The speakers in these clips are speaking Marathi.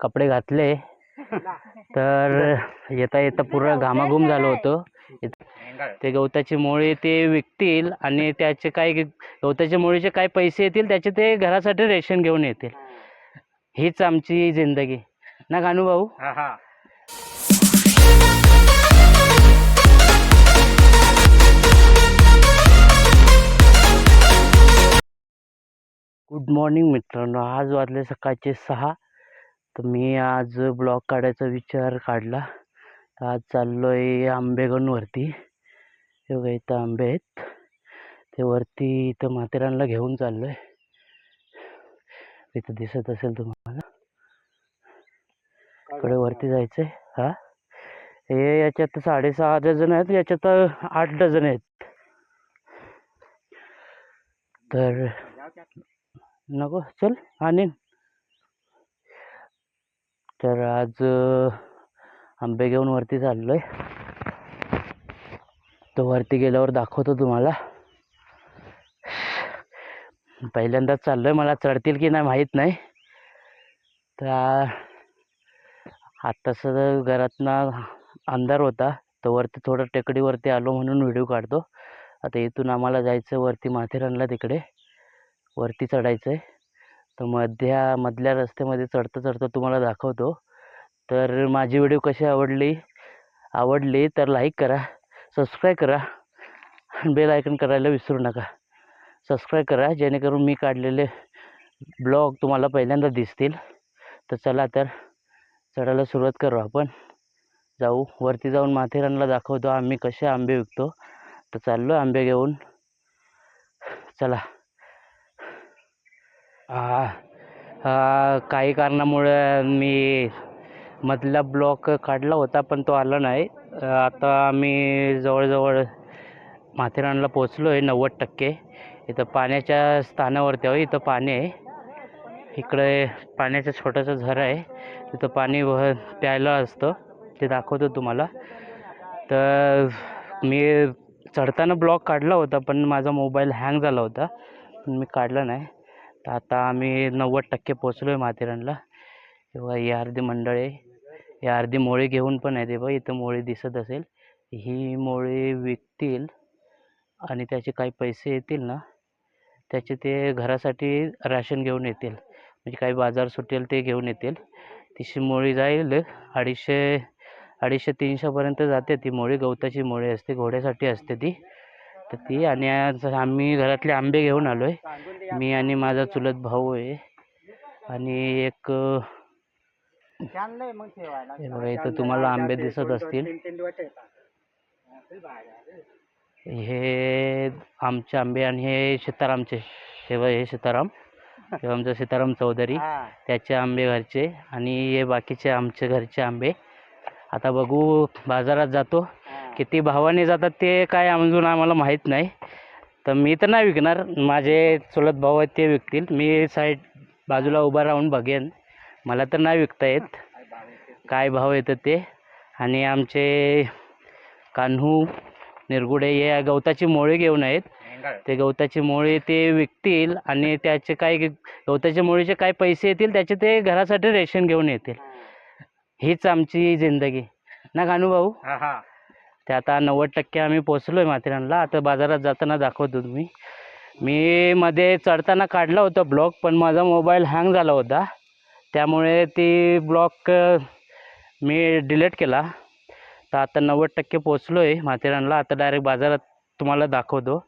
कपडे घातले. तर येता येता पूर्ण घामाघूम झालो होतो. ते गवताची मोळी ते विकतील आणि त्याचे काय गवताच्या मोळीचे काय पैसे येतील त्याचे ते घरासाठी रेशन घेऊन येतील. हीच आमची जिंदगी. ना गानू भाऊ? हा हा. गुड मॉर्निंग मित्रांनो. आज वाजले सकाळचे सहा. तर मी आज ब्लॉग काढायचा विचार काढला. आज चाललो आहे आंबेगणवरती. हे बघा इथं आंबे आहेत. ते वरती इथं माथेरानला घेऊन चाललो आहे इथं दिसत असेल तुम्हाला. इकडे वरती जायचं आहे हा? हे याच्यात साडेसहा डझन आहेत याच्यात आठ डझन आहेत. तर नको चल आणीन. तर आज अं, आंबे घेऊन वरती चाललोय. तर वरती गेल्यावर दाखवतो तुम्हाला. पहिल्यांदाच चाललोय मला चढतील की नाही माहीत नाही. तर आत्ताचं आत्ताच घरातनं अंधार होता तर वरती थोडं टेकडीवरती आलो म्हणून व्हिडिओ काढतो. आता इथून आम्हाला जायचं वरती माथेरानला तिकडे. वरती चढायचं आहे तर मध्या मधल्या रस्त्यामध्ये चढता चढता तुम्हाला दाखवतो. तर माझी व्हिडिओ कशी आवडली आवडली तर लाईक करा सबस्क्राईब करा बेल आयकन करायला विसरू नका. सबस्क्राईब करा जेणेकरून मी काढलेले ब्लॉग तुम्हाला पहिल्यांदा दिसतील. तर चला तर चढायला सुरुवात करू आपण. जाऊ वरती जाऊन माथेरानला दाखवतो आम्ही कसे आंबे विकतो. तर चाललो आंबे घेऊन. चला. काही कारणामुळे मी मधला ब्लॉक काढला होता पण तो आला नाही. आता आम्ही जवळजवळ माथेरानला पोचलो आहे नव्वद टक्के. इथं पाण्याच्या स्थानावरती आहे इथं पाणी आहे. इकडे पाण्याचं छोटंसं झरं आहे. तिथं पाणी वह प्यायला असतं. ते दाखवतो तुम्हाला. तर मी चढताना ब्लॉक काढला होता पण माझा मोबाईल हँग झाला होता. मी काढला नाही. तर आता आम्ही नव्वद टक्के पोचलो आहे माथेरानला. तेव्हा ही अर्धी मंडळ आहे ही अर्धी मोळी घेऊन पण आहे ते बघ इथं मोळी दिसत असेल. ही मोळी विकतील आणि त्याचे काही पैसे येतील ना त्याचे ते घरासाठी राशन घेऊन येतील. म्हणजे काही बाजार सुटेल ते घेऊन येतील. तिशी मोळी जाईल अडीचशे अडीचशे तीनशेपर्यंत जाते ती मोळी गवताची मोळी असते घोड्यासाठी असते ती. तर ती आणि आज आम्ही घरातले आंबे घेऊन आलो आहे मी आणि माझा चुलत भाऊ आहे. आणि एक हे बघा इथं तुम्हाला आंबे दिसत असतील. हे आमचे आंबे आणि हे सीतारामचे बघ हे सीताराम. हे आमचा सीताराम चौधरी. त्याचे आंबे घरचे आणि हे बाकीचे आमचे घरचे आंबे. आता बघू बाजारात जातो. किती भावाने जातात ते काय अजून आम्हाला माहीत नाही. तर मी तर नाही विकणार. माझे चुलत भाऊ आहेत ते विकतील. मी साईड बाजूला उभा राहून बघेन. मला तर नाही विकता येत. काय भाव येतं ते. आणि आमचे कान्हू निरगुडे हे गवताची मोळी घेऊन आहेत. ते गवताची मोळी ते विकतील आणि त्याचे काय गवताच्या मोळीचे काय पैसे येतील त्याचे ते घरासाठी रेशन घेऊन येतील. हीच आमची जिंदगी. ना गानू भाऊ? हा हा. ते आता नव्वद टक्के आम्ही पोचलो आहे माथेरानला आता बाजारात जाताना दाखवतो तुम्ही. मी मध्ये चढताना काढला होता ब्लॉग पण माझा मोबाईल हँग झाला होता. त्यामुळे ती ब्लॉग मी डिलीट केला. तर आता नव्वद टक्के पोचलो आहे माथेरानला आता डायरेक्ट बाजारात तुम्हाला दाखवतो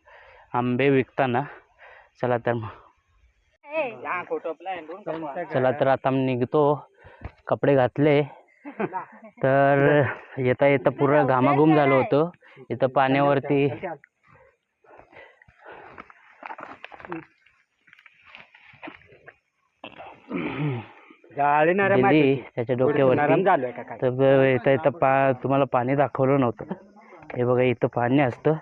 आंबे विकताना. चला तर मग. चला तर आता मी निघतो. कपडे घातले. तर येता येता पूर्ण घामाघूम झालो होतो. इथं पाण्यावरती. दिली. त्याच्या डोक्यावरती. नरम झालोय का काय? तर इथं पा तुम्हाला पाणी दाखवलं नव्हतं. हे बघा इथं पाणी असतं.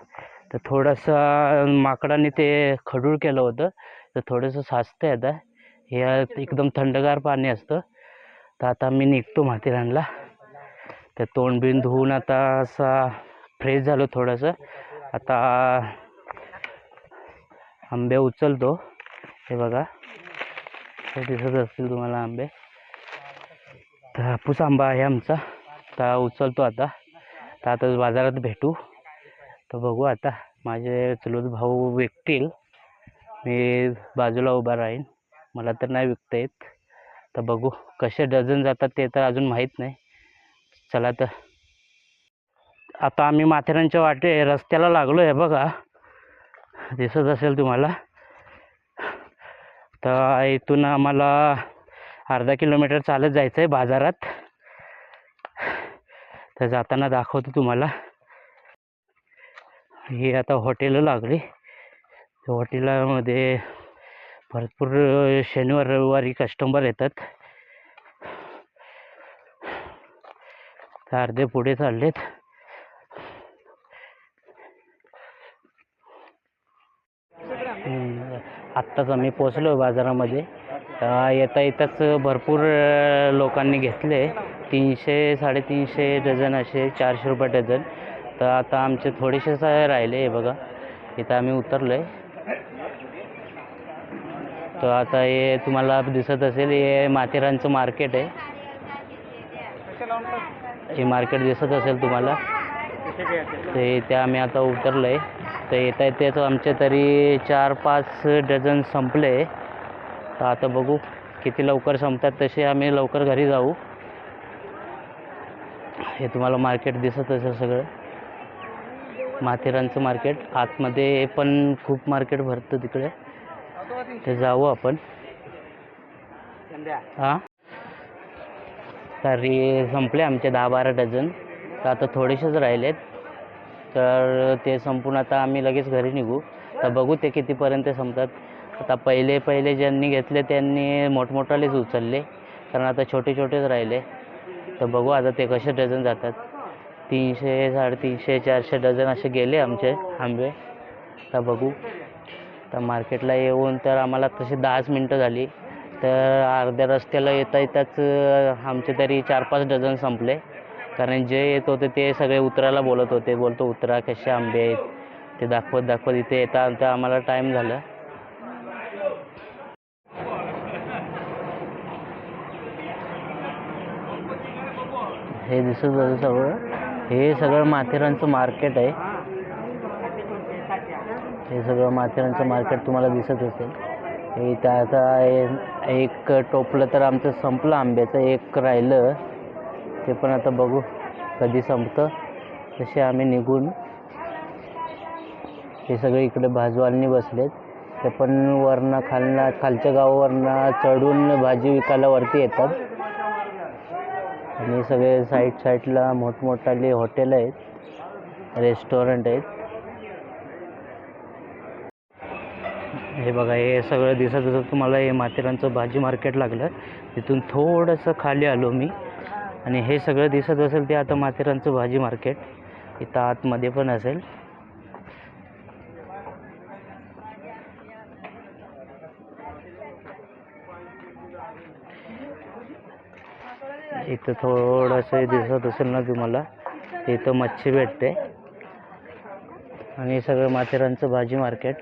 तर थोडंसं माकडाने ते खडूळ केलं होतं. तर थोडंसं साचतं आता. हे एकदम थंडगार पाणी असतं. तर आता मी निघतो माथेरानला तर तोंड बिन धुवून आता असा फ्रेश झालो थोडंसं. आता आंबे उचलतो. हे बघा. हे दिसत असतील तुम्हाला आंबे. तर हापूस आंबा आहे आमचा. तर उचलतो आता. तर आता बाजारात भेटू. तर बघू आता. माझे चुलत भाऊ विकतील. मी बाजूला उभा राहीन. मला तर नाही विकता येत. तर बघू कसे डझन जातात ते तर अजून माहीत नाही. चला तर. आता आम्ही माथेरानच्या वाटे रस्त्याला लागलो आहे बघा. दिसत असेल तुम्हाला. तर इथून आम्हाला अर्धा किलोमीटर चालत जायचं आहे बाजारात. तर जाताना दाखवतो तुम्हाला. ही आता हॉटेलं लागली. हॉटेलामध्ये भरपूर शनिवार रविवारी कस्टमर येतात. अर्धे पुढे चाललेत. आत्ताच आम्ही पोचलो बाजारामध्ये. येता येताच भरपूर लोकांनी घेतले. तीनशे साडेतीनशे डझन असे चारशे रुपये डझन. तर आता आमचे थोडेसेच राहिले हे बघा. इथं आम्ही उतरलो आहे तर आता हे तुम्हाला दिसत असेल हे माथेरानचं मार्केट आहे. हे मार्केट दिसत असेल तुम्हाला. ते इथे आम्ही आता उतरलं आहे तर येता येते तर आमचे तरी चार पाच डझन संपले. तर आता बघू किती लवकर संपतात. तसे आम्ही लवकर घरी जाऊ. हे तुम्हाला मार्केट दिसत असेल सगळं. माथेरानचं मार्केट. आतमध्ये पण खूप मार्केट भरतं तिकडे. ते जाऊ आपण. हां? तरी संपले आमचे दहा बारा डझन. तर आता थोडेसेच राहिलेत. तर ते संपून आता आम्ही लगेच घरी निघू. तर बघू ते कितीपर्यंत संपतात. आता पहिले पहिले ज्यांनी घेतले त्यांनी मोठमोठालेच उचलले. कारण आता छोटे छोटेच राहिले. तर बघू आता ते कसे डझन जातात. तीनशे साडेतीनशे चारशे डझन असे गेले आमचे आंबे. तर बघू. तर मार्केटला येऊन तर आम्हाला तशी दहाच मिनटं झाली. तर अर्ध्या रस्त्याला येता येताच आमचे तरी चार पाच डझन संपले. कारण जे येत होते ते सगळे उतरायला बोलत होते. बोलतो उतरा कसे आंबे आहेत? ते दाखवत दाखवत इथे येता आता आम्हाला टाईम झालं. हे दिसत होतं सगळं. हे सगळं माथेरानचं मार्केट आहे. हे सगळं माथेरानचं मार्केट तुम्हाला दिसत असेल. हे इथं आता एक टोपलं तर आमचं संपलं आंब्याचं एक राहिलं. ते पण आता बघू कधी संपतं. तसे आम्ही निघून हे सगळे इकडे भाजवालनी बसलेत. ते पण वरनं खालना खालच्या गावावरनं चढून भाजी विकायला वरती येतात. आणि सगळे साईड साईडला मोठमोठाले हॉटेल आहेत रेस्टॉरंट आहेत. हे बघा हे सगळं दिसत होतं तुम्हाला हे माथेरानचं भाजी मार्केट लागलं. तिथून थोडंसं खाली आलो मी. आणि हे सगळं दिसत असेल ते आता माथेरानचं भाजी मार्केट इथं आतमध्ये पण असेल. इथं थोडंसं दिसत असेल ना तुम्हाला इथं मच्छी भेटते. आणि सगळं माथेरानचं भाजी मार्केट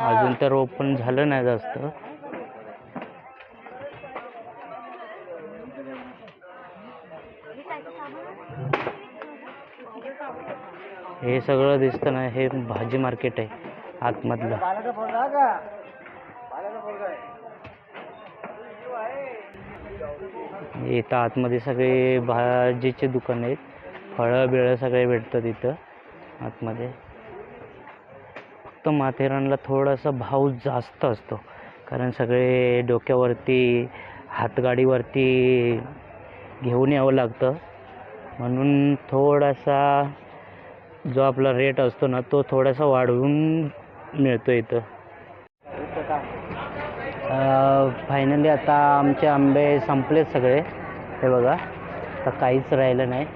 अजून तर ओपन झालं नाही जास्त. हे सगळं दिसतं ना हे भाजी मार्केट आहे आतमधलं. इथं आतमध्ये सगळे भाजीचे दुकान आहेत. फळं बिळं सगळे भेटतात इथं. आतमध्ये. फक्त माथेरानला थोडासा भाव जास्त असतो. कारण सगळे डोक्यावरती हातगाडीवरती घेऊन यावं लागतं. म्हणून थोडासा जो आपला रेट असतो ना तो थोडासा वाढवून मिळतो इथं. फायनली आता आमचे आंबे संपलेत सगळे. हे बघा आता काहीच राहिलं नाही.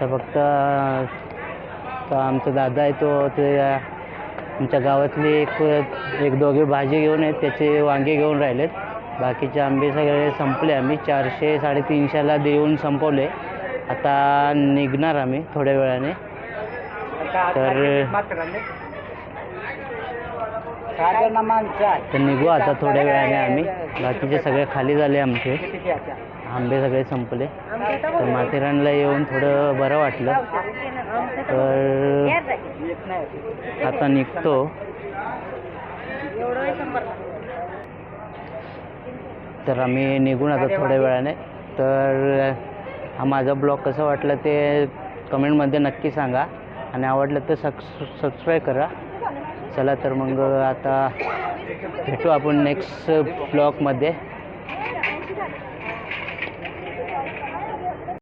तर फक्त तर आमचा दादा आहे तो ते आमच्या गावातली एक एक दोघे भाजी घेऊन आहेत त्याचे वांगे घेऊन राहिलेत. बाकीचे आंबे सगळे संपले आम्ही. चारशे साडेतीनशेला देऊन संपवले. आता निघणार आम्ही थोड्या वेळाने. तर निघू आता थोड्या वेळाने आम्ही. बाकीचे सगळे खाली झाले आमचे. आंबे सगळे संपले. तर माथेरानला येऊन थोडं बरं वाटलं. तर आता निघतो. तर आम्ही निघून आता थोड्या वेळाने. तर हा माझा ब्लॉग कसं वाटलं ते कमेंटमध्ये नक्की सांगा. आणि आवडलं तर सक्स सबस्क्राईब करा. चला तर मग आता भेटू आपण नेक्स्ट ब्लॉगमध्ये